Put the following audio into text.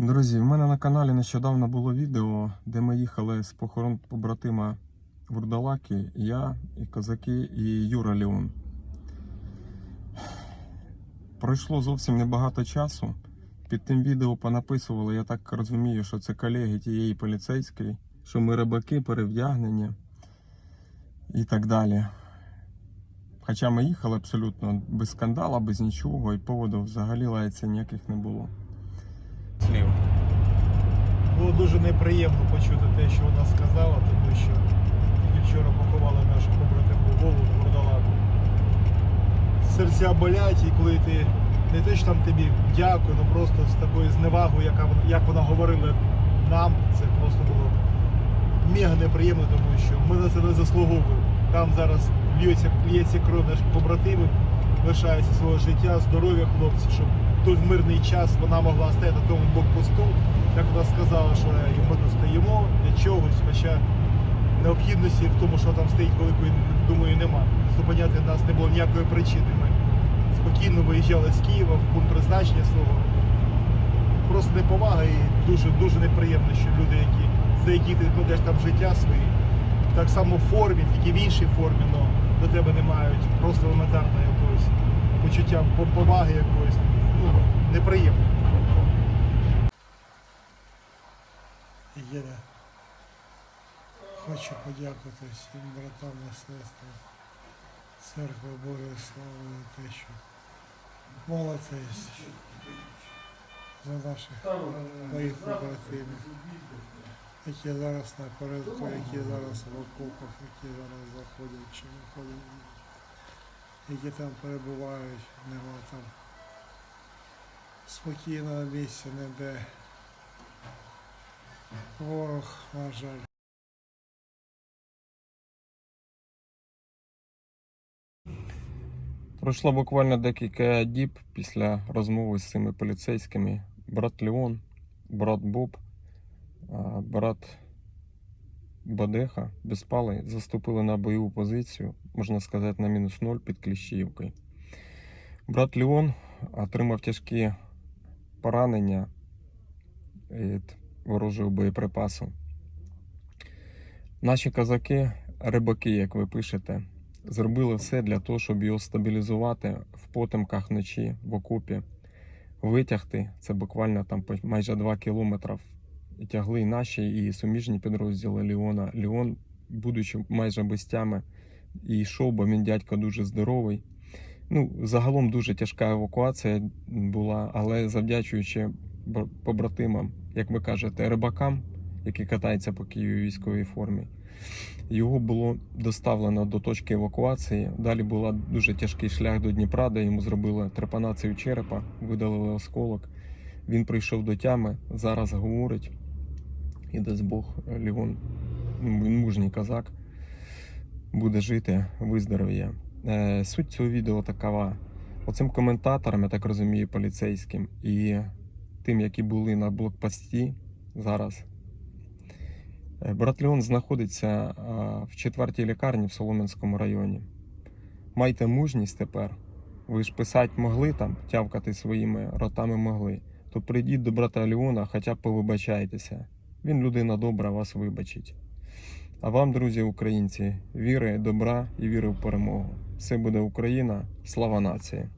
Друзі, в мене на каналі нещодавно було відео, де ми їхали з похорон побратима Вурдалаки, я, і козаки, і Юра Леон. Пройшло зовсім небагато часу. Під тим відео понаписували, я так розумію, що це колеги тієї поліцейської, що ми рибаки перевдягнені і так далі. Хоча ми їхали абсолютно без скандала, без нічого, і поводу взагалі лається ніяких не було. Слів. Було дуже неприємно почути те, що вона сказала, тому що тільки вчора поховали нашу побратиму Вову Бурдалаку. Серця болять, і коли ти не те, що там тобі дякую, ну просто з такою зневагою, яка як вона говорила нам, це просто було мега неприємно, тому що ми на це не заслуговуємо. Там зараз лється, кров наших побратимів, лишається свого життя, здоров'я хлопці, щоб тут в мирний час вона могла стояти на тому блокпосту. Як вона сказала, що ми тут стоїмо для чогось, хоча необхідності в тому, що там стоїть великої, думаю, нема. Зупиняти нас не було ніякої причини. Ми спокійно виїжджали з Києва в пункт призначення свого. Просто неповага і дуже дуже неприємно, що люди, які, за які ти кладеш там життя свої, так само в формі, тільки в іншій формі, але до тебе не мають просто елементарного якогось почуття поваги якоїсь. Неприємно. Єля, хочу подякувати всім братам і сестрам Церкви Божої Слави за те, що молитесь за наших моїх побратимів, які зараз на порядку, які зараз в окопах, які зараз заходять чи виходять, які там перебувають, нема там спокійного місця, ніде. Ворог, на жаль. Пройшло буквально декілька діб після розмови з цими поліцейськими. Брат Леон, брат Боб, брат Бадеха безпалий заступили на бойову позицію, можна сказати, на мінус ноль під Кліщіївкою. Брат Леон отримав тяжкі поранення від ворожого боєприпасу. Наші козаки, рибаки, як ви пишете, зробили все для того, щоб його стабілізувати в потемках вночі в окопі, витягти. Це буквально там майже 2 кілометри. І тягли наші, і суміжні підрозділи Ліона. Ліон, будучи майже без тями, і йшов, бо він дядько дуже здоровий. Ну, загалом дуже тяжка евакуація була, але завдячуючи побратимам, як ви кажете, рибакам, які катаються по Києві військовій формі. Його було доставлено до точки евакуації. Далі був дуже тяжкий шлях до Дніпра, де йому зробили трепанацію черепа, видалили осколок. Він прийшов до тями, зараз говорить. І дасть Бог, Лівон, ну, він мужній козак, буде жити, виздоровіє. Е, Суть цього відео такова. Оцим коментаторам, я так розумію, поліцейським і тим, які були на блокпості зараз. Е, Брат Леон знаходиться а, в четвертій лікарні в Солом'янському районі. Майте мужність тепер. Ви ж писати могли там, тявкати своїми ротами могли. То прийдіть до брата Леона, хоча б повибачайтеся. Він людина добра, вас вибачить. А вам, друзі українці, віри, добра і віри в перемогу. Все буде Україна, слава нації!